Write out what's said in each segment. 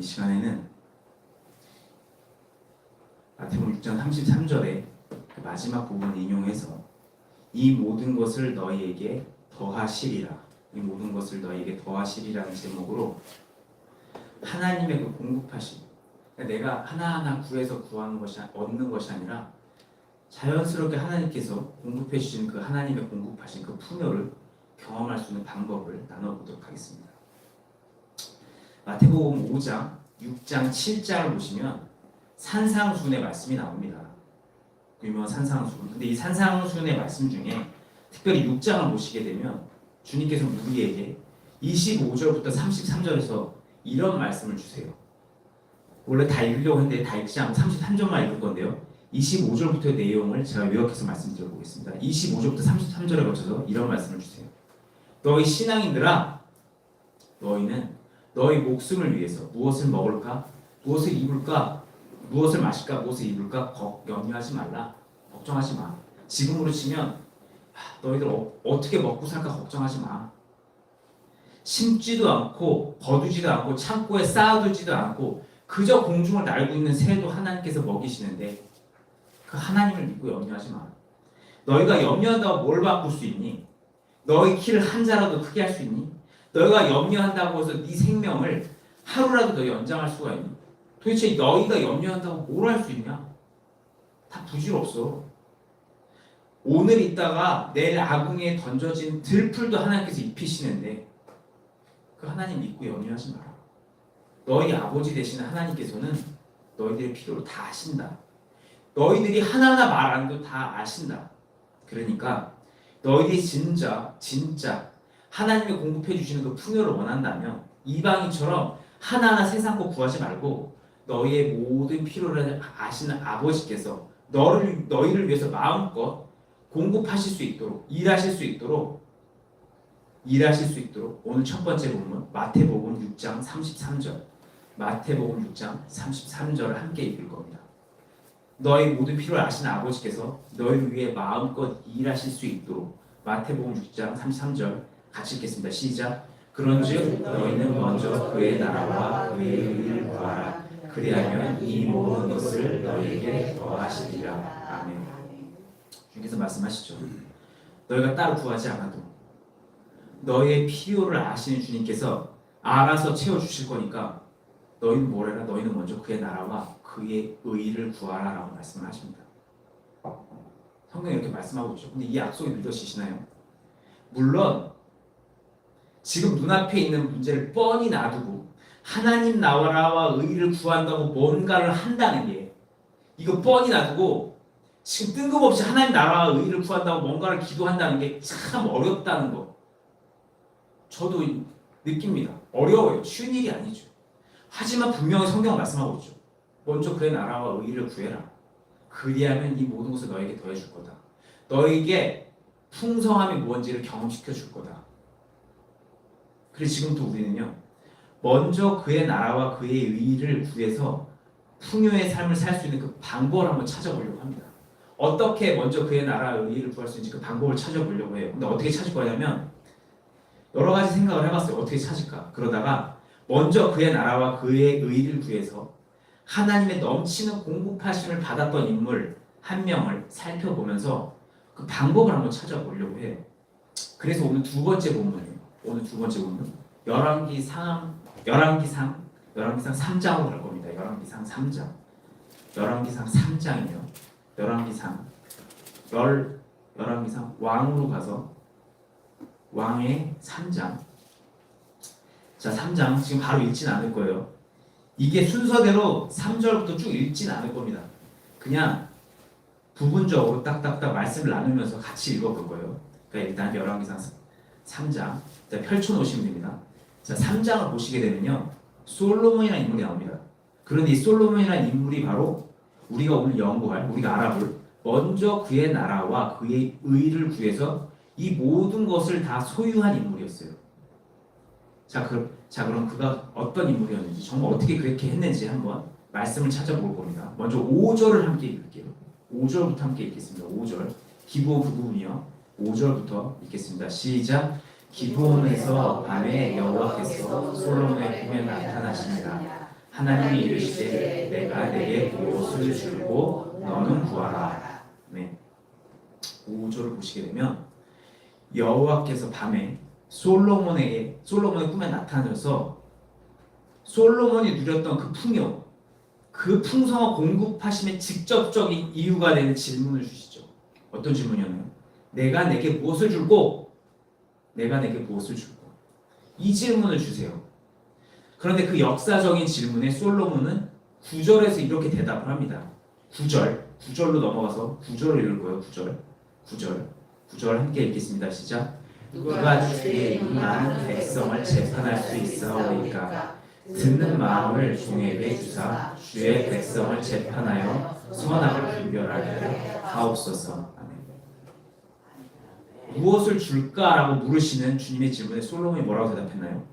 이 시간에는 마태복음 6장 33절에 그 마지막 부분 인용해서 이 모든 것을 너희에게 더하시리라. 이 모든 것을 너희에게 더하시리라는 제목으로 하나님의 그 공급하심. 그러니까 내가 하나하나 구해서 구하는 것이 얻는 것이 아니라 자연스럽게 하나님께서 공급해 주시는 그 하나님의 공급하신 그 풍요를 경험할 수 있는 방법을 나눠보도록 하겠습니다. 마태복음 5장, 6장, 7장을 보시면 산상수훈의 말씀이 나옵니다. 유명한 산상수훈. 근데 이 산상수훈의 말씀 중에 특별히 6장을 보시게 되면 주님께서 우리에게 25절부터 33절에서 이런 말씀을 주세요. 원래 다 읽으려고 했는데 다 읽지 않고 33절만 읽을 건데요. 25절부터의 내용을 제가 요약해서 말씀드려 보겠습니다. 25절부터 33절에 거쳐서 이런 말씀을 주세요. 너희 신앙인들아 너희는 너희 목숨을 위해서 무엇을 먹을까? 무엇을 입을까? 무엇을 마실까? 무엇을 입을까? 걱- 염려하지 말라. 걱정하지 마. 지금으로 치면 하, 너희들 어, 어떻게 먹고 살까 걱정하지 마. 심지도 않고 거두지도 않고 창고에 쌓아두지도 않고 그저 공중을 날고 있는 새도 하나님께서 먹이시는데 그 하나님을 믿고 염려하지 마. 너희가 염려한다고 뭘 바꿀 수 있니? 너희 키를 한 자라도 크게 할 수 있니? 너희가 염려한다고 해서 네 생명을 하루라도 더 연장할 수가 있니? 도대체 너희가 염려한다고 뭘 할 수 있냐? 다 부질없어. 오늘 있다가 내일 아궁이에 던져진 들풀도 하나님께서 입히시는데 그 하나님 믿고 염려하지 마라. 너희 아버지 되시는 하나님께서는 너희들의 필요를 다 아신다. 너희들이 하나하나 말안 해도 다 아신다. 그러니까 너희들이 진짜 진짜 하나님이 공급해 주시는 그 풍요를 원한다면 이방인처럼 하나하나 세상 거 구하지 말고 너희의 모든 필요를 아시는 아버지께서 너를 너희를 위해서 마음껏 공급하실 수 있도록 일하실 수 있도록 일하실 수 있도록 오늘 첫 번째 본문 마태복음 6장 33절 마태복음 6장 33절을 함께 읽을 겁니다. 너희 모든 필요를 아시는 아버지께서 너희를 위해 마음껏 일하실 수 있도록 마태복음 6장 33절 같이 읽겠습니다. 시작. 그런즉 너희는 먼저 그의 나라와 그의 의를 구하라. 그리하면 이 모든 것을 너희에게 더하시리라. 아멘. 주께서 말씀하시죠. 너희가 따로 구하지 않아도 너희의 필요를 아시는 주님께서 알아서 채워 주실 거니까 너희는 뭐래라 너희는 먼저 그의 나라와 그의 의를 구하라라고 말씀을 하십니다. 성경에 이렇게 말씀하고 있죠. 근데 이 약속이 믿어지시나요? 물론 지금 눈앞에 있는 문제를 뻔히 놔두고 하나님 나라와 의를 구한다고 뭔가를 한다는 게 이거 뻔히 놔두고 지금 뜬금없이 하나님 나라와 의를 구한다고 뭔가를 기도한다는 게 참 어렵다는 거 저도 느낍니다. 어려워요. 쉬운 일이 아니죠. 하지만 분명히 성경 말씀하고 있죠. 먼저 그의 나라와 의를 구해라. 그리하면 이 모든 것을 너에게 더해줄 거다. 너에게 풍성함이 무언지를 경험시켜 줄 거다. 그래서 지금도 우리는요. 먼저 그의 나라와 그의 의를 구해서 풍요의 삶을 살 수 있는 그 방법을 한번 찾아보려고 합니다. 어떻게 먼저 그의 나라와 의를 구할 수 있는지 그 방법을 찾아보려고 해요. 근데 어떻게 찾을 거냐면 여러 가지 생각을 해봤어요. 어떻게 찾을까? 그러다가 먼저 그의 나라와 그의 의를 구해서 하나님의 넘치는 공급하심을 받았던 인물 한 명을 살펴보면서 그 방법을 한번 찾아보려고 해요. 그래서 오늘 두 번째 본문이에요. 오늘 두 번째 본문 열왕기상 열왕기상 열왕기상 3장으로 갈 겁니다. 열왕기상 3장 열왕기상 3장이에요. 열왕기상 열 열왕기상 왕으로 가서 왕의 3장 자 3장 지금 바로 읽진 않을 거예요. 이게 순서대로 3절부터 쭉 읽진 않을 겁니다. 그냥 부분적으로 딱딱딱 말씀을 나누면서 같이 읽어볼 거예요. 그러니까 일단 열왕기상 3장 자, 펼쳐놓으시면 됩니다. 자 3장을 보시게 되면요. 솔로몬이라는 인물이 나옵니다. 그런데 이 솔로몬이라는 인물이 바로 우리가 오늘 연구할 우리가 알아볼 먼저 그의 나라와 그의 의를 구해서 이 모든 것을 다 소유한 인물이었어요. 자, 그, 자 그럼 그가 어떤 인물이었는지 정말 어떻게 그렇게 했는지 한번 말씀을 찾아볼 겁니다. 먼저 5절을 함께 읽을게요. 5절부터 함께 읽겠습니다. 5절 기브온 그 부분이요. 5절부터 읽겠습니다. 시작. 기브온에서 밤에 여호와께서 솔로몬의 꿈에 나타나시니라. 하나님이 이르시되 내가 내게 무엇을 주고 너는 구하라. 네. 5절을 보시게 되면 여호와께서 밤에 솔로몬에게 솔로몬의 꿈에 나타나서 솔로몬이 누렸던 그 풍요, 그 풍성한 공급하심의 직접적인 이유가 되는 질문을 주시죠. 어떤 질문이었나요? 내가 내게 무엇을 줄고 내가 내게 무엇을 줄고 이 질문을 주세요. 그런데 그 역사적인 질문에 솔로몬은 9절에서 이렇게 대답을 합니다. 9절, 9절로 넘어가서 9절을 읽을 거예요. 9절, 9절, 9절 함께 읽겠습니다. 시작. 누가 주의 이 많은 백성을 재판할 수 있사오리까 듣는 마음을 종에게 주사 주의 백성을 재판하여 선악을 분별하게 하옵소서. 무엇을 줄까라고 물으시는 주님의 질문에 솔로몬이 뭐라고 대답했나요?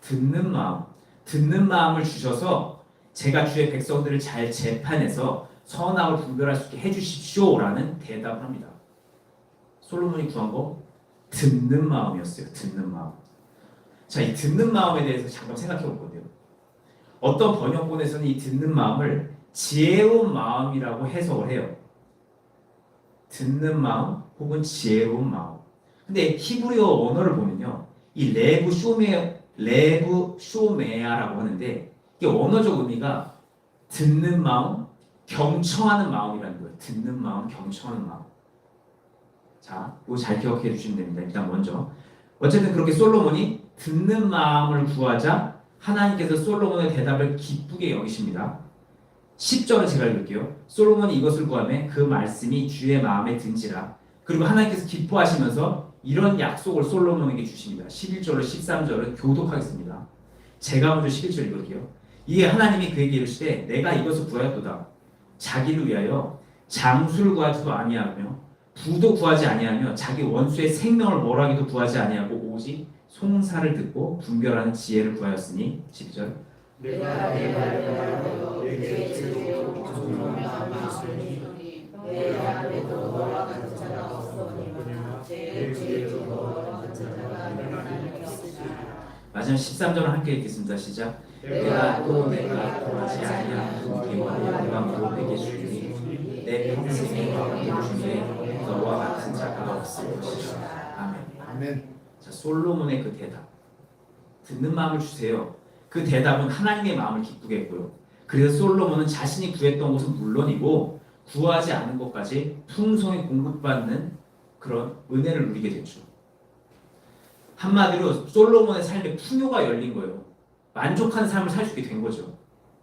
듣는 마음, 듣는 마음을 주셔서 제가 주의 백성들을 잘 재판해서 선악을 분별할 수 있게 해주십시오라는 대답을 합니다. 솔로몬이 구한 거 듣는 마음이었어요. 듣는 마음. 자, 이 듣는 마음에 대해서 잠깐 생각해 볼 건데요. 어떤 번역본에서는 이 듣는 마음을 지혜로운 마음이라고 해석을 해요. 듣는 마음 혹은 지혜로운 마음. 근데 히브리어 언어를 보면요. 이 레브 쇼메 레브 쇼메아라고 하는데 이게 언어적 의미가 듣는 마음, 경청하는 마음이라는 거예요. 듣는 마음, 경청하는 마음. 자, 이거 잘 기억해 주시면 됩니다. 일단 먼저 어쨌든 그렇게 솔로몬이 듣는 마음을 구하자 하나님께서 솔로몬의 대답을 기쁘게 여기십니다. 10절은 제가 읽을게요. 솔로몬이 이것을 구하며 그 말씀이 주의 마음에 든지라. 그리고 하나님께서 기뻐하시면서 이런 약속을 솔로몬에게 주십니다. 11절로 13절은 교독하겠습니다. 제가 먼저 11절 읽을게요. 이에 하나님이 그에게 이르시되 내가 이것을 구하였도다. 자기를 위하여 장수를 구하지도 아니하며 부도 구하지 아니하며 자기 원수의 생명을 몰하기도 구하지 아니하고 오직 송사를 듣고 분별하는 지혜를 구하였으니 12절 내가 내 말대로 내게 즐기고 존중하는 마음이니 내 앞에도 너와 같은 자가 없으니라 제 뒤에도 너와 같은 자가 하나님 없으시라 마지막 13절을 함께 읽겠습니다. 시작 내가 또 내가 구하지 아니한 분기와 영광으로 내게 주리니 내 평생의 영광 중에 너와 같은 자가 없을 것이라 아멘 아멘. 자, 솔로몬의 그 대답. 듣는 마음을 주세요. 그 대답은 하나님의 마음을 기쁘게 했고요. 그래서 솔로몬은 자신이 구했던 것은 물론이고 구하지 않은 것까지 풍성히 공급받는 그런 은혜를 누리게 됐죠. 한마디로 솔로몬의 삶에 풍요가 열린 거예요. 만족한 삶을 살 수 있게 된 거죠.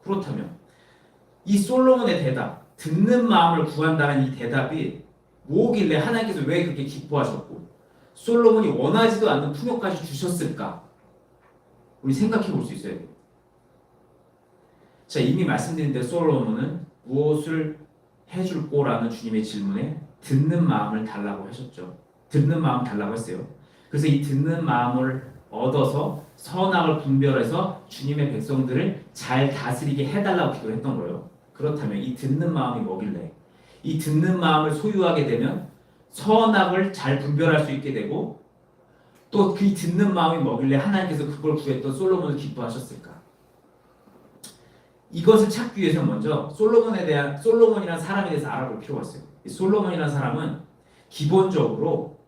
그렇다면 이 솔로몬의 대답, 듣는 마음을 구한다는 이 대답이 뭐길래 하나님께서 왜 그렇게 기뻐하셨고 솔로몬이 원하지도 않는 풍요까지 주셨을까? 우리 생각해 볼 수 있어야 돼요. 자, 이미 말씀드린 대로 솔로몬은 무엇을 해줄 거라는 주님의 질문에 듣는 마음을 달라고 하셨죠. 듣는 마음 달라고 했어요. 그래서 이 듣는 마음을 얻어서 선악을 분별해서 주님의 백성들을 잘 다스리게 해달라고 기도했던 거예요. 그렇다면 이 듣는 마음이 뭐길래? 이 듣는 마음을 소유하게 되면 선악을 잘 분별할 수 있게 되고 또 그 듣는 마음이 뭐길래 하나님께서 그걸 구했던 솔로몬을 기뻐하셨을까? 이것을 찾기 위해서 먼저 솔로몬에 대한 솔로몬이라는 사람에 대해서 알아볼 필요가 있어요. 이 솔로몬이라는 사람은 기본적으로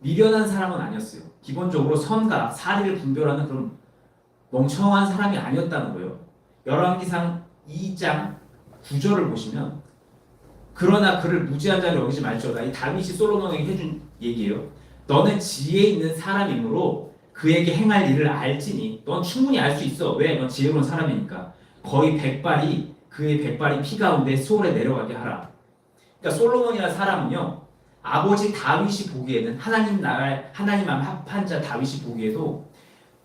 미련한 사람은 아니었어요. 기본적으로 선과 사리를 분별하는 그런 멍청한 사람이 아니었다는 거예요. 열왕기상 2장 9절을 보시면 그러나 그를 무지한 자로 여기지 말지어다. 이 다윗이 솔로몬에게 해준 얘기예요. 너는 지혜 있는 사람이므로 그에게 행할 일을 알지니 넌 충분히 알 수 있어. 왜? 넌 지혜로운 사람이니까. 거의 백발이 그의 백발이 피 가운데 소홀에 내려가게 하라. 그러니까 솔로몬이라는 사람은요. 아버지 다윗이 보기에는 하나님 나라 하나님 앞 합한 자 다윗이 보기에도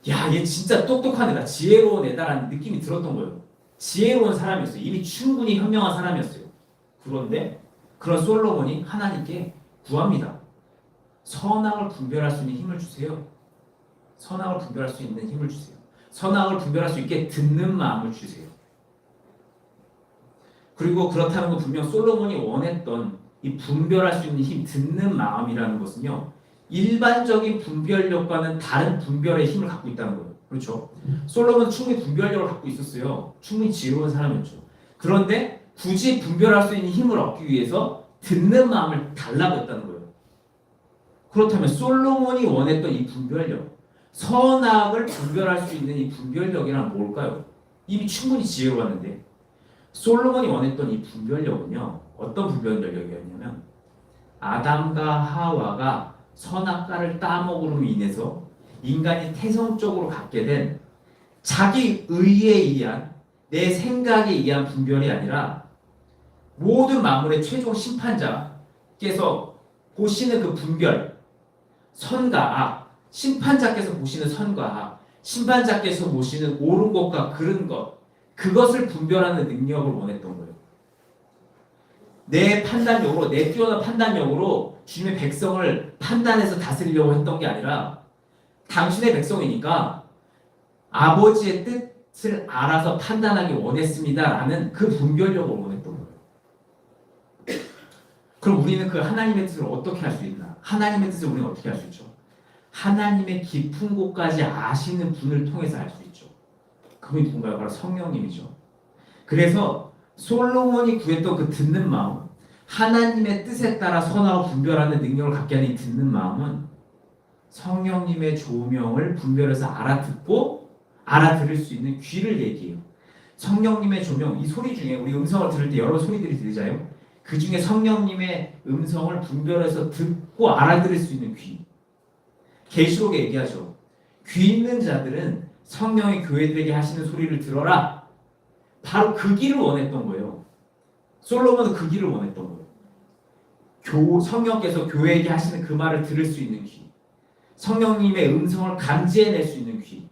야, 얘 진짜 똑똑한 애다. 지혜로운 애다라는 느낌이 들었던 거예요. 지혜로운 사람이었어요. 이미 충분히 현명한 사람이었어요. 그런데 그런 솔로몬이 하나님께 구합니다. 선악을 분별할 수 있는 힘을 주세요. 선악을 분별할 수 있는 힘을 주세요. 선악을 분별할 수 있게 듣는 마음을 주세요. 그리고 그렇다는 건 분명 솔로몬이 원했던 이 분별할 수 있는 힘, 듣는 마음이라는 것은요, 일반적인 분별력과는 다른 분별의 힘을 갖고 있다는 거예요. 그렇죠. 솔로몬은 충분히 분별력을 갖고 있었어요. 충분히 지혜로운 사람이었죠. 그런데 굳이 분별할 수 있는 힘을 얻기 위해서 듣는 마음을 달라고 했다는 거예요. 그렇다면 솔로몬이 원했던 이 분별력, 선악을 분별할 수 있는 이 분별력이란 뭘까요? 이미 충분히 지혜로웠는데 솔로몬이 원했던 이 분별력은요 어떤 분별력이었냐면 아담과 하와가 선악과를 따먹으로 인해서 인간이 태성적으로 갖게 된 자기 의에 의한 내 생각에 의한 분별이 아니라 모든 만물의 최종 심판자께서 보시는 그 분별 선과 악 심판자께서 보시는 선과 악 심판자께서 보시는 옳은 것과 그른 것 그것을 분별하는 능력을 원했던 거예요. 내 판단력으로 내 뛰어난 판단력으로 주님의 백성을 판단해서 다스리려고 했던 게 아니라 당신의 백성이니까 아버지의 뜻을 알아서 판단하기 원했습니다라는 그 분별력을 원했던 거예요. 그럼 우리는 그 하나님의 뜻을 어떻게 할 수 있나? 하나님의 뜻을 우리는 어떻게 할수 있죠? 하나님의 깊은 곳까지 아시는 분을 통해서 알 수 있죠. 그분이 누군가요? 바로 성령님이죠. 그래서 솔로몬이 구했던 그 듣는 마음, 하나님의 뜻에 따라 선하고 분별하는 능력을 갖게 하는 이 듣는 마음은 성령님의 조명을 분별해서 알아듣고 알아들을 수 있는 귀를 얘기해요. 성령님의 조명, 이 소리 중에 우리 음성을 들을 때 여러 소리들이 들리잖아요. 그 중에 성령님의 음성을 분별해서 듣고 알아들을 수 있는 귀. 계시록에 얘기하죠. 귀 있는 자들은 성령이 교회들에게 하시는 소리를 들어라. 바로 그 길을 원했던 거예요. 솔로몬은 그 길을 원했던 거예요. 교, 성령께서 교회에게 하시는 그 말을 들을 수 있는 귀. 성령님의 음성을 감지해낼 수 있는 귀.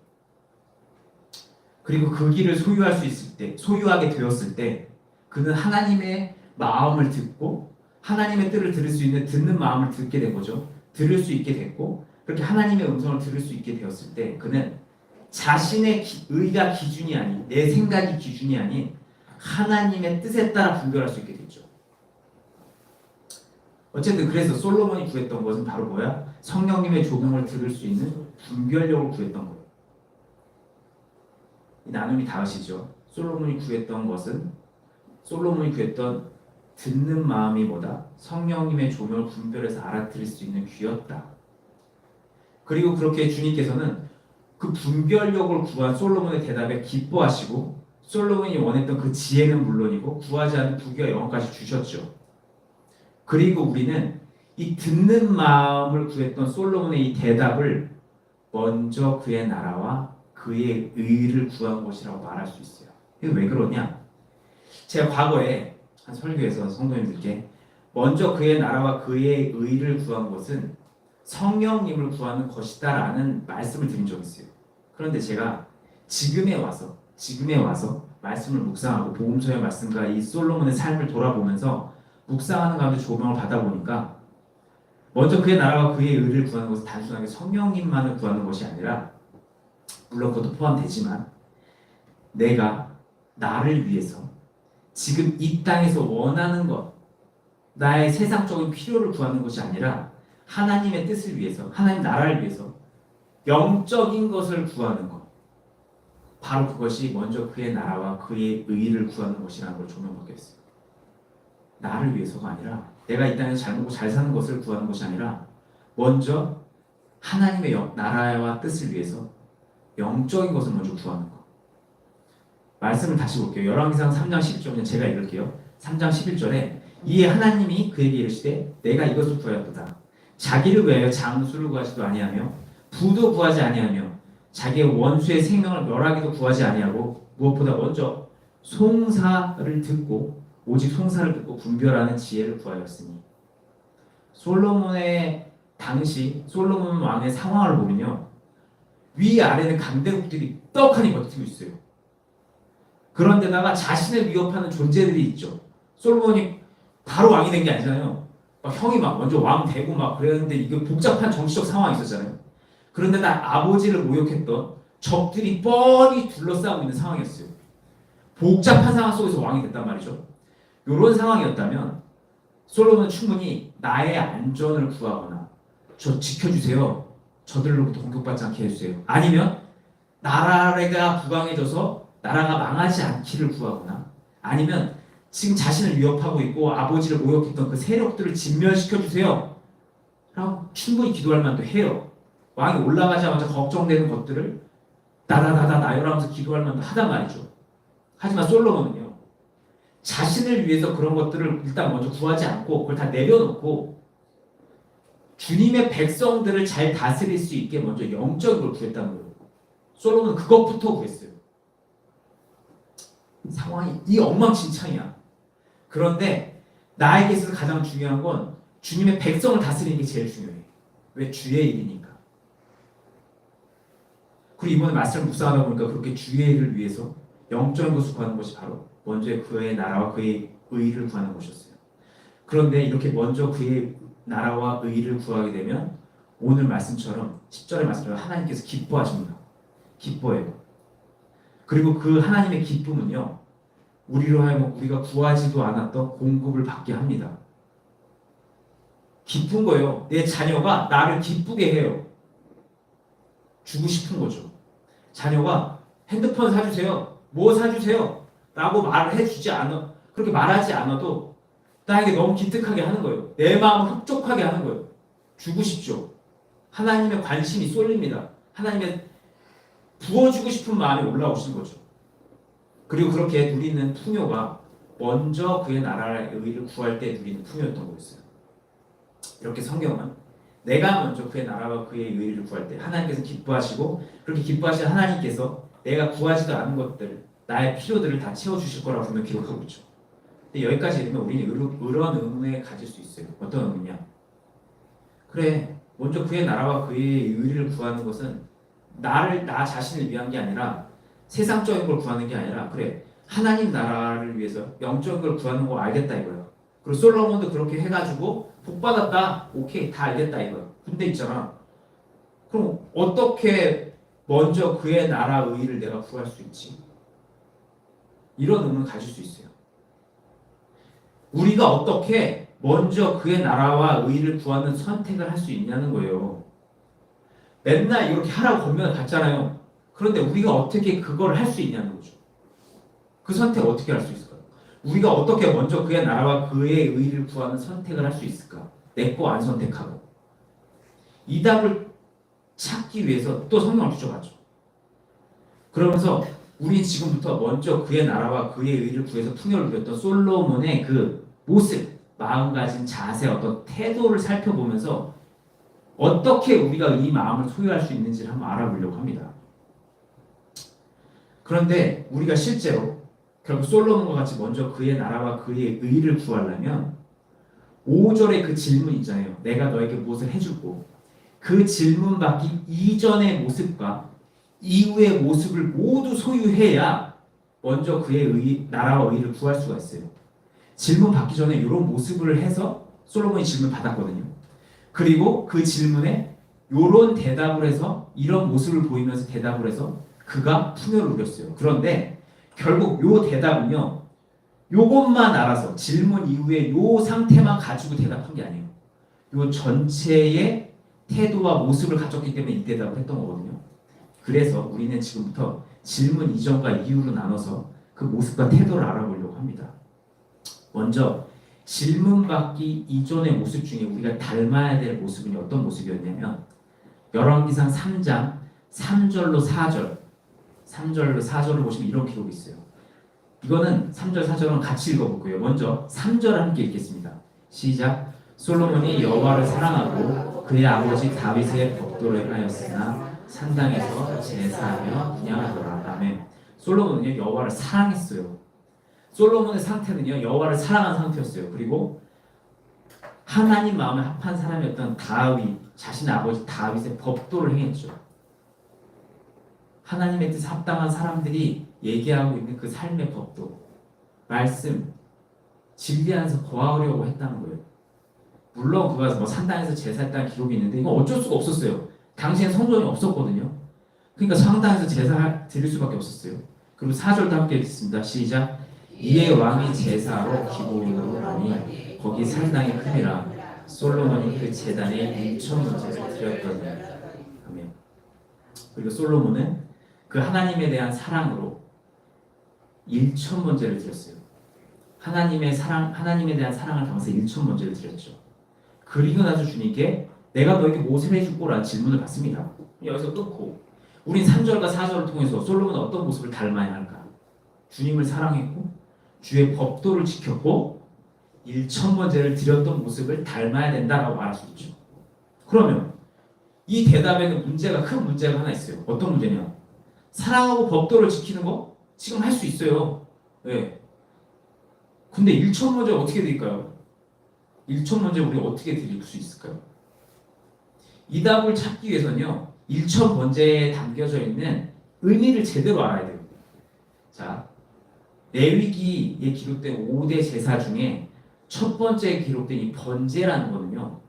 그리고 그 길을 소유할 수 있을 때, 소유하게 되었을 때, 그는 하나님의 마음을 듣고, 하나님의 뜻을 들을 수 있는 듣는 마음을 듣게 된 거죠. 들을 수 있게 됐고, 그렇게 하나님의 음성을 들을 수 있게 되었을 때, 그는 자신의 기- 의가 기준이 아닌, 내 생각이 기준이 아닌, 하나님의 뜻에 따라 분별할 수 있게 됐죠. 어쨌든 그래서 솔로몬이 구했던 것은 바로 뭐야? 성령님의 조명을 들을 수 있는 분별력을 구했던 거예요. 이 나눔이 다르시죠. 솔로몬이 구했던 것은 솔로몬이 구했던 듣는 마음이 뭐다? 성령님의 조명을 분별해서 알아들을 수 있는 귀였다. 그리고 그렇게 주님께서는 그 분별력을 구한 솔로몬의 대답에 기뻐하시고 솔로몬이 원했던 그 지혜는 물론이고 구하지 않은 부귀와 영광까지 주셨죠. 그리고 우리는 이 듣는 마음을 구했던 솔로몬의 이 대답을 먼저 그의 나라와 그의 의를 구한 것이라고 말할 수 있어요. 이게 왜 그러냐? 제가 과거에 한 설교에서 성도님들께 먼저 그의 나라와 그의 의를 구한 것은 성령님을 구하는 것이다라는 말씀을 드린 적이 있어요. 그런데 제가 지금에 와서 지금에 와서 말씀을 묵상하고 복음서의 말씀과 이 솔로몬의 삶을 돌아보면서 묵상하는 가운데 조명을 받아보니까 먼저 그의 나라와 그의 의를 구하는 것은 단순하게 성령님만을 구하는 것이 아니라 물론 그것도 포함되지만 내가 나를 위해서 지금 이 땅에서 원하는 것 나의 세상적인 필요를 구하는 것이 아니라 하나님의 뜻을 위해서 하나님 나라를 위해서 영적인 것을 구하는 것 바로 그것이 먼저 그의 나라와 그의 의를 구하는 것이라는 걸 조명받게 했어요. 나를 위해서가 아니라 내가 이 땅에서 잘 먹고 잘 사는 것을 구하는 것이 아니라 먼저 하나님의 영- 나라와 뜻을 위해서 영적인 것을 먼저 구하는 것. 말씀을 다시 볼게요. 열왕기상 3장 11절 그냥 제가 읽을게요. 3장 11절에 이에 하나님이 그에게 이르시되 내가 이것을 구하였도다. 자기를 위하여 장수를 구하지도 아니하며 부도 구하지 아니하며 자기의 원수의 생명을 멸하기도 구하지 아니하고 무엇보다 먼저 송사를 듣고 오직 송사를 듣고 분별하는 지혜를 구하였으니 솔로몬의 당시 솔로몬 왕의 상황을 보면요 위 아래는 강대국들이 떡하니 버티고 있어요. 그런 데다가 자신을 위협하는 존재들이 있죠. 솔로몬이 바로 왕이 된 게 아니잖아요. 막 형이 막 먼저 왕 되고 막 그랬는데 이게 복잡한 정치적 상황이 있었잖아요. 그런데다 아버지를 모욕했던 적들이 뻔히 둘러싸고 있는 상황이었어요. 복잡한 상황 속에서 왕이 됐단 말이죠. 이런 상황이었다면 솔로몬은 충분히 나의 안전을 구하거나 저 지켜주세요. 저들로부터 공격받지 않게 해주세요. 아니면 나라가 부강해져서 나라가 망하지 않기를 구하거나 아니면 지금 자신을 위협하고 있고 아버지를 모욕했던 그 세력들을 진멸시켜 주세요. 라고 충분히 기도할 만도 해요. 왕이 올라가자마자 걱정되는 것들을 나다다다 나열하면서 기도할 만도 하단 말이죠. 하지만 솔로몬은요. 자신을 위해서 그런 것들을 일단 먼저 구하지 않고 그걸 다 내려놓고 주님의 백성들을 잘 다스릴 수 있게 먼저 영적인 걸 구했다는 거예요. 솔로몬은 그것부터 구했어요. 상황이 이 엉망진창이야. 그런데 나에게 있어서 가장 중요한 건 주님의 백성을 다스리는 게 제일 중요해. 왜 주의 일이니까. 그리고 이번에 말씀을 묵상하다 보니까 그렇게 주의 일을 위해서 영적인 것을 구하는 것이 바로 먼저 그의 나라와 그의 의를 구하는 것이었어요. 그런데 이렇게 먼저 그의 나라와 의를 구하게 되면 오늘 말씀처럼 10절의 말씀처럼 하나님께서 기뻐하십니다. 기뻐해요. 그리고 그 하나님의 기쁨은요. 우리로 하여금 우리가 구하지도 않았던 공급을 받게 합니다. 기쁜 거예요. 내 자녀가 나를 기쁘게 해요. 주고 싶은 거죠. 자녀가 핸드폰 사주세요. 뭐 사주세요. 라고 말을 해주지 않아. 그렇게 말하지 않아도 나에게 너무 기특하게 하는 거예요. 내 마음을 흡족하게 하는 거예요. 주고 싶죠. 하나님의 관심이 쏠립니다. 하나님의 부어주고 싶은 마음이 올라오신 거죠. 그리고 그렇게 누리는 풍요가 먼저 그의 나라의 의를 구할 때 누리는 풍요였던 거였어요. 이렇게 성경은 내가 먼저 그의 나라와 그의 의를 구할 때 하나님께서 기뻐하시고 그렇게 기뻐하시는 하나님께서 내가 구하지도 않은 것들 나의 필요들을 다 채워주실 거라고 분명 기록하고 있죠. 근데 여기까지 읽으면 우리는 의로- 의문에 가질 수 있어요. 어떤 의문이냐? 그래 먼저 그의 나라와 그의 의를 구하는 것은 나를 나 자신을 위한 게 아니라 세상적인 걸 구하는 게 아니라 그래 하나님 나라를 위해서 영적인 걸 구하는 거 알겠다 이거야. 그리고 솔로몬도 그렇게 해가지고 복 받았다. 오케이 다 알겠다 이거야. 근데 있잖아. 그럼 어떻게 먼저 그의 나라 의를 내가 구할 수 있지? 이런 의문 가질 수 있어요. 우리가 어떻게 먼저 그의 나라와 의를 구하는 선택을 할 수 있냐는 거예요. 맨날 이렇게 하라고 권면을 받잖아요. 그런데 우리가 어떻게 그걸 할 수 있냐는 거죠. 그 선택 어떻게 할 수 있을까요? 우리가 어떻게 먼저 그의 나라와 그의 의를 구하는 선택을 할 수 있을까? 내 거 안 선택하고. 이 답을 찾기 위해서 또 성경을 뒤져봤죠. 그러면서 우리 지금부터 먼저 그의 나라와 그의 의를 구해서 풍요를 누렸던 솔로몬의 그 모습, 마음가짐, 자세, 어떤 태도를 살펴보면서 어떻게 우리가 이 마음을 소유할 수 있는지를 한번 알아보려고 합니다. 그런데 우리가 실제로 결국 솔로몬과 같이 먼저 그의 나라와 그의 의를 구하려면 5절의 그 질문 있잖아요. 내가 너에게 무엇을 해주고 그 질문 받기 이전의 모습과 이후의 모습을 모두 소유해야 먼저 그의 의, 나라와 의를 구할 수가 있어요. 질문 받기 전에 이런 모습을 해서 솔로몬이 질문 받았거든요. 그리고 그 질문에 이런 대답을 해서 이런 모습을 보이면서 대답을 해서 그가 풍요를 누렸어요. 그런데 결국 요 대답은요. 요것만 알아서 질문 이후에 요 상태만 가지고 대답한 게 아니에요. 요 전체의 태도와 모습을 가졌기 때문에 이 대답을 했던 거거든요. 그래서 우리는 지금부터 질문 이전과 이후로 나눠서 그 모습과 태도를 알아보려고 합니다. 먼저 질문 받기 이전의 모습 중에 우리가 닮아야 될 모습은 어떤 모습이었냐면 열왕기상 3장 3절로 4절 3절로 4절을 보시면 이런 기록이 있어요. 이거는 3절 4절은 같이 읽어볼게요. 먼저 3절을 함께 읽겠습니다. 시작. 솔로몬이 여호와를 사랑하고 그의 아버지 다윗의 법도를 하였으나 산당에서 제사하며 분양하더라. 다음에 솔로몬은요 여호와를 사랑했어요. 솔로몬의 상태는요 여호와를 사랑한 상태였어요. 그리고 하나님 마음에 합한 사람이었던 다윗 자신의 아버지 다윗의 법도를 행했죠. 하나님의 뜻에 합당한 사람들이 얘기하고 있는 그 삶의 법도 말씀 진리 안에서 거하려고 했다는 거예요. 물론 그가 뭐 산당에서 제사했다는 기록이 있는데 이건 어쩔 수가 없었어요. 당시엔 성전이 없었거든요. 그러니까 상당에서 제사 드릴 수밖에 없었어요. 그리고 4절도 함께 읽겠습니다. 시작. 이에 왕이 제사로 기본으로 하니 거기 상당히 크니라 솔로몬이 그 제단에 6천 문제를 드렸거든요. 아멘. 그리고 솔로몬은 그 하나님에 대한 사랑으로 1천 번제를 드렸어요. 하나님의 사랑, 하나님에 대한 사랑을 담아서 1천 번제를 드렸죠. 그리고 나서 주님께 내가 너에게 무엇을 해줄 거라는 질문을 받습니다. 여기서 끊고 우린 3절과 4절을 통해서 솔로몬은 어떤 모습을 닮아야 할까? 주님을 사랑했고 주의 법도를 지켰고 1천 번제를 드렸던 모습을 닮아야 된다라고 말할 수 있죠. 그러면 이 대답에는 문제가 큰 문제가 하나 있어요. 어떤 문제냐? 사랑하고 법도를 지키는 거 지금 할 수 있어요. 네. 근데 1천 번제 어떻게 드릴까요? 1천 번제 우리가 어떻게 드릴 수 있을까요? 이 답을 찾기 위해서는요. 1천 번제에 담겨져 있는 의미를 제대로 알아야 돼요. 자, 레위기에 기록된 5대 제사 중에 첫 번째 기록된 이 번제라는 거는요.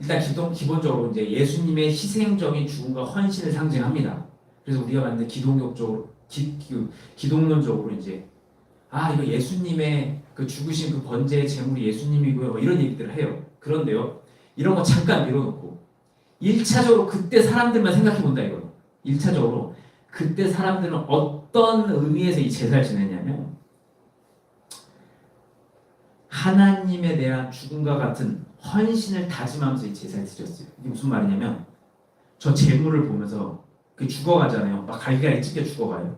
일단 기동, 기본적으로 이제 예수님의 희생적인 죽음과 헌신을 상징합니다. 그래서 우리가 만든 기독교적으로 기, 그 기독론적으로 이제 아 이거 예수님의 그 죽으신 그 번제의 제물이 예수님이고요 뭐 이런 얘기들을 해요. 그런데요 이런 거 잠깐 밀어놓고 1차적으로 그때 사람들만 생각해 본다 이거예요. 1차적으로 그때 사람들은 어 떤 의미에서 이 제사를 지냈냐면 하나님에 대한 죽음과 같은 헌신을 다짐하면서 이 제사를 드렸어요. 이게 무슨 말이냐면 저 제물을 보면서 그 죽어가잖아요. 막 갈기갈기 찢겨 죽어가요.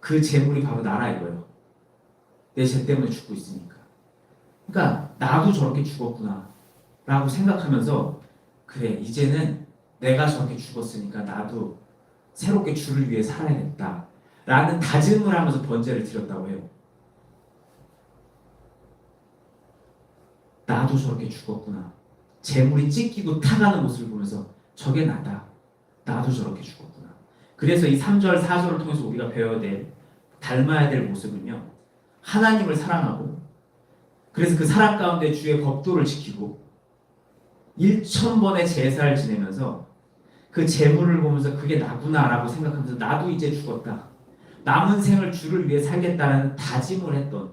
그 제물이 바로 나라 이거예요. 내 죄 때문에 죽고 있으니까. 그러니까 나도 저렇게 죽었구나 라고 생각하면서 그래 이제는 내가 저렇게 죽었으니까 나도 새롭게 주를 위해 살아야겠다 라는 다짐을 하면서 번제를 드렸다고 해요. 나도 저렇게 죽었구나. 재물이 찢기고 타가는 모습을 보면서 저게 나다. 나도 저렇게 죽었구나. 그래서 이 3절, 4절을 통해서 우리가 배워야 될, 닮아야 될 모습은요. 하나님을 사랑하고, 그래서 그 사랑 가운데 주의 법도를 지키고, 1천번의 제사를 지내면서 그 재물을 보면서 그게 나구나라고 생각하면서 나도 이제 죽었다. 남은 생을 주를 위해 살겠다는 다짐을 했던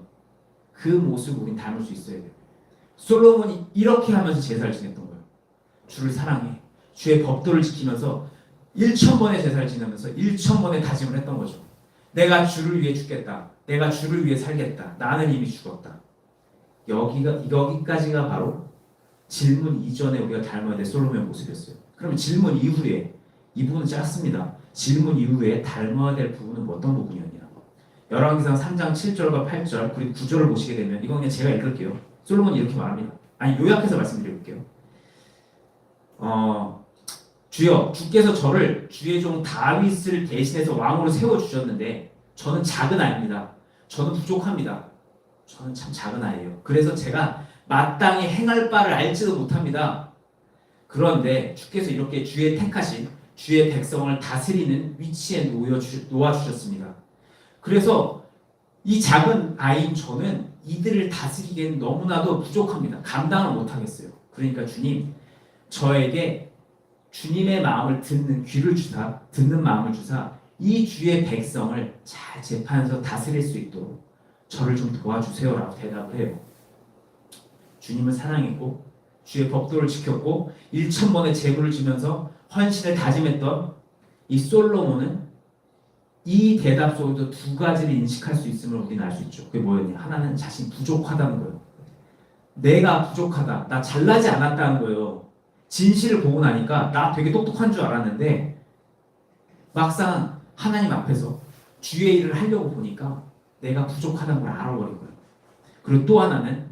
그 모습을 우린 닮을 수 있어야 돼요. 솔로몬이 이렇게 하면서 제사를 지냈던 거예요. 주를 사랑해. 주의 법도를 지키면서 1천 번의 제사를 지내면서 1천 번의 다짐을 했던 거죠. 내가 주를 위해 죽겠다. 내가 주를 위해 살겠다. 나는 이미 죽었다. 여기가 여기까지가 바로 질문 이전에 우리가 닮아야 될 솔로몬의 모습이었어요. 그러면 질문 이후에 이 부분은 짧습니다. 질문 이후에 닮아야 될 부분은 어떤 부분이었냐? 열왕기상 3장 7절과 8절 그리고 9절을 보시게 되면 이건 그냥 제가 읽을게요. 솔로몬이 이렇게 말합니다. 아니 요약해서 말씀드릴게요. 어, 주여 주께서 저를 주의 종 다윗을 대신해서 왕으로 세워 주셨는데 저는 작은 아이입니다. 저는 부족합니다. 저는 참 작은 아이예요. 그래서 제가 마땅히 행할 바를 알지도 못합니다. 그런데 주께서 이렇게 주의 택하신 주의 백성을 다스리는 위치에 놓여 주, 놓아 주셨습니다. 그래서 이 작은 아이인 저는 이들을 다스리기에는 너무나도 부족합니다. 감당을 못하겠어요. 그러니까 주님, 저에게 주님의 마음을 듣는 귀를 주사, 듣는 마음을 주사, 이 주의 백성을 잘 재판해서 다스릴 수 있도록 저를 좀 도와주세요라고 대답을 해요. 주님을 사랑했고, 주의 법도를 지켰고, 1천 번의 제물을 지면서 헌신을 다짐했던 이 솔로몬은 이 대답 속에도 두 가지를 인식할 수 있음을 우리는 알 수 있죠. 그게 뭐였냐? 하나는 자신 부족하다는 거예요. 내가 부족하다. 나 잘나지 않았다는 거예요. 진실을 보고 나니까 나 되게 똑똑한 줄 알았는데 막상 하나님 앞에서 주의 일을 하려고 보니까 내가 부족하다는 걸 알아버린 거예요. 그리고 또 하나는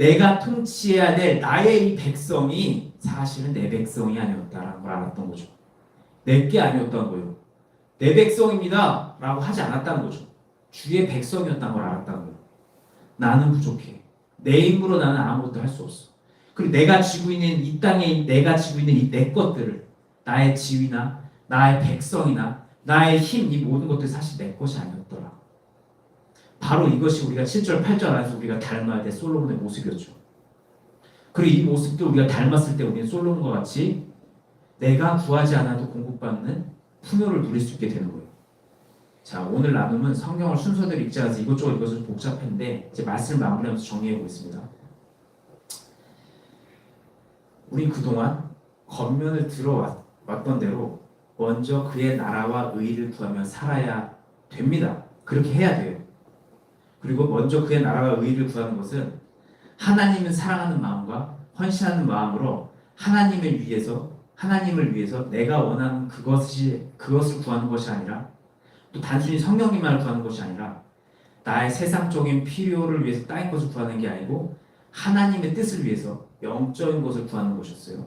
내가 통치해야 될 나의 이 백성이 사실은 내 백성이 아니었다라는 걸 알았던 거죠. 내 게 아니었다는 거예요. 내 백성입니다. 라고 하지 않았다는 거죠. 주의 백성이었다는 걸 알았다는 거예요. 나는 부족해. 내 힘으로 나는 아무것도 할 수 없어. 그리고 내가 지고 있는 이 땅에 내가 지고 있는 이 내 것들을 나의 지위나 나의 백성이나 나의 힘 이 모든 것들이 사실 내 것이 아니었더라. 바로 이것이 우리가 7절 8절 안에서 우리가 닮아야 될 솔로몬의 모습이었죠. 그리고 이 모습도 우리가 닮았을 때 우리는 솔로몬과 같이 내가 구하지 않아도 공급받는 풍요를 누릴 수 있게 되는 거예요. 자, 오늘 나눔은 성경을 순서대로 읽지 않아서 이것저것 이것을 복잡한데 이제 말씀을 마무리하면서 정리해 보겠습니다. 우리 그동안 겉면을 들어왔던 대로 먼저 그의 나라와 의를 구하며 살아야 됩니다. 그렇게 해야 돼요. 그리고 먼저 그의 나라와 의를 구하는 것은 하나님을 사랑하는 마음과 헌신하는 마음으로 하나님을 위해서 하나님을 위해서 내가 원하는 그것이 그것을 구하는 것이 아니라 또 단순히 성령님만을 구하는 것이 아니라 나의 세상적인 필요를 위해서 땅의 것을 구하는 게 아니고 하나님의 뜻을 위해서 영적인 것을 구하는 것이었어요.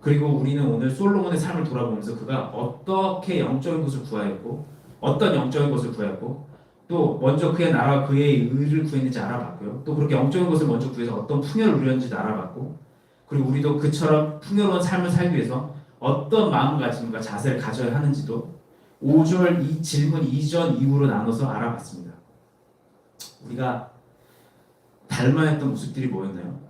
그리고 우리는 오늘 솔로몬의 삶을 돌아보면서 그가 어떻게 영적인 것을 구하였고 어떤 영적인 것을 구하였고 또 먼저 그의 나라와 그의 의를 구했는지 알아봤고요. 또 그렇게 영적인 것을 먼저 구해서 어떤 풍요를 누렸는지도 알아봤고 그리고 우리도 그처럼 풍요로운 삶을 살기 위해서 어떤 마음가짐과 자세를 가져야 하는지도 5절 이 질문 이전 이후로 나눠서 알아봤습니다. 우리가 닮아야 했던 모습들이 뭐였나요?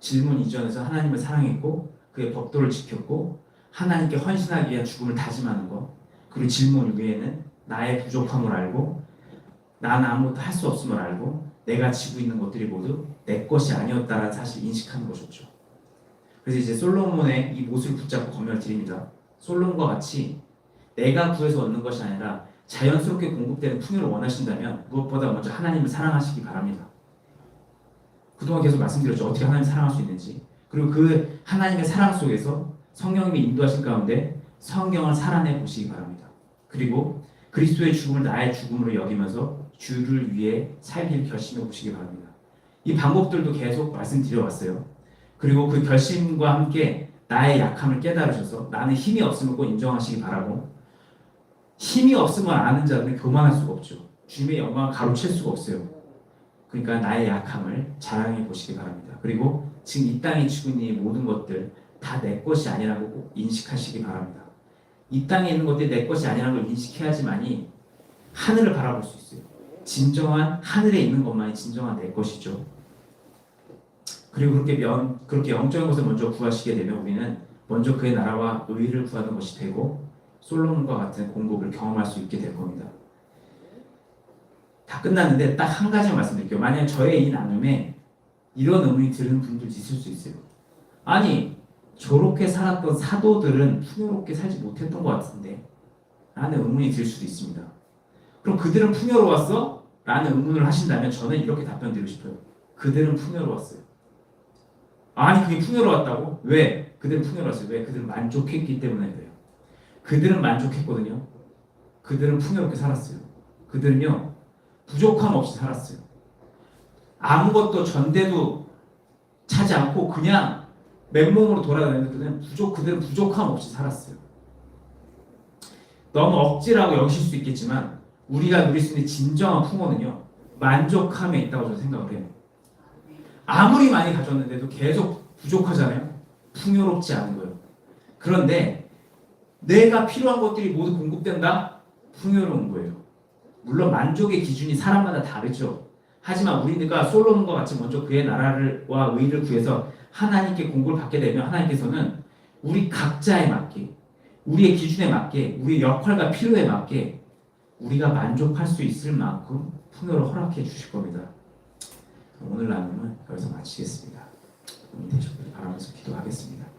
질문 이전에서 하나님을 사랑했고 그의 법도를 지켰고 하나님께 헌신하기 위한 죽음을 다짐하는 것 그리고 질문 위에는 나의 부족함을 알고 나는 아무것도 할 수 없음을 알고 내가 지고 있는 것들이 모두 내 것이 아니었다라는 사실을 인식하는 것이었죠. 그래서 이제 솔로몬의 이 모습을 붙잡고 검열 드립니다. 솔로몬과 같이 내가 구해서 얻는 것이 아니라 자연스럽게 공급되는 풍요를 원하신다면 무엇보다 먼저 하나님을 사랑하시기 바랍니다. 그동안 계속 말씀드렸죠. 어떻게 하나님을 사랑할 수 있는지. 그리고 그 하나님의 사랑 속에서 성령님이 인도하신 가운데 성경을 살아내 보시기 바랍니다. 그리고 그리스도의 죽음을 나의 죽음으로 여기면서 주를 위해 살기를 결심해 보시기 바랍니다. 이 방법들도 계속 말씀드려왔어요. 그리고 그 결심과 함께 나의 약함을 깨달으셔서 나는 힘이 없음을 꼭 인정하시기 바라고 힘이 없음을 아는 자들은 교만할 수가 없죠. 주님의 영광을 가로챌 수가 없어요. 그러니까 나의 약함을 자랑해 보시기 바랍니다. 그리고 지금 이 땅에 지고 있는 이 모든 것들 다 내 것이 아니라고 꼭 인식하시기 바랍니다. 이 땅에 있는 것들이 내 것이 아니라는 걸 인식해야지만이 하늘을 바라볼 수 있어요. 진정한 하늘에 있는 것만이 진정한 내 것이죠. 그리고 그렇게 면 그렇게 영적인 것을 먼저 구하시게 되면 우리는 먼저 그의 나라와 의를 구하는 것이 되고 솔로몬과 같은 공급을 경험할 수 있게 될 겁니다. 다 끝났는데 딱 한 가지 말씀드릴게요. 만약 저의 이 나눔에 이런 의문이 드는 분들 있을 수 있어요. 아니 저렇게 살았던 사도들은 풍요롭게 살지 못했던 것 같은데 라는 의문이 들 수도 있습니다. 그럼 그들은 풍요로웠어? 라는 의문을 하신다면 저는 이렇게 답변 드리고 싶어요. 그들은 풍요로웠어요. 아니 그게 풍요로웠다고? 왜? 그들은 풍요로웠어요. 왜? 그들은 만족했기 때문에 그래요. 그들은 만족했거든요. 그들은 풍요롭게 살았어요. 그들은요 부족함 없이 살았어요. 아무것도 전대도 차지 않고 그냥 맨몸으로 돌아다니는 그들은 부족 그들은 부족함 없이 살았어요. 너무 억지라고 여기실 수 있겠지만 우리가 누릴 수 있는 진정한 풍요는요 만족함에 있다고 저는 생각을 해요. 아무리 많이 가졌는데도 계속 부족하잖아요. 풍요롭지 않은 거예요. 그런데 내가 필요한 것들이 모두 공급된다? 풍요로운 거예요. 물론 만족의 기준이 사람마다 다르죠. 하지만 우리가 솔로몬과 같이 먼저 그의 나라와 의를 구해서 하나님께 공급을 받게 되면 하나님께서는 우리 각자에 맞게 우리의 기준에 맞게 우리의 역할과 필요에 맞게 우리가 만족할 수 있을 만큼 풍요를 허락해 주실 겁니다. 오늘 나눔은 여기서 마치겠습니다. 도움이 되셨길 바라면서 기도하겠습니다.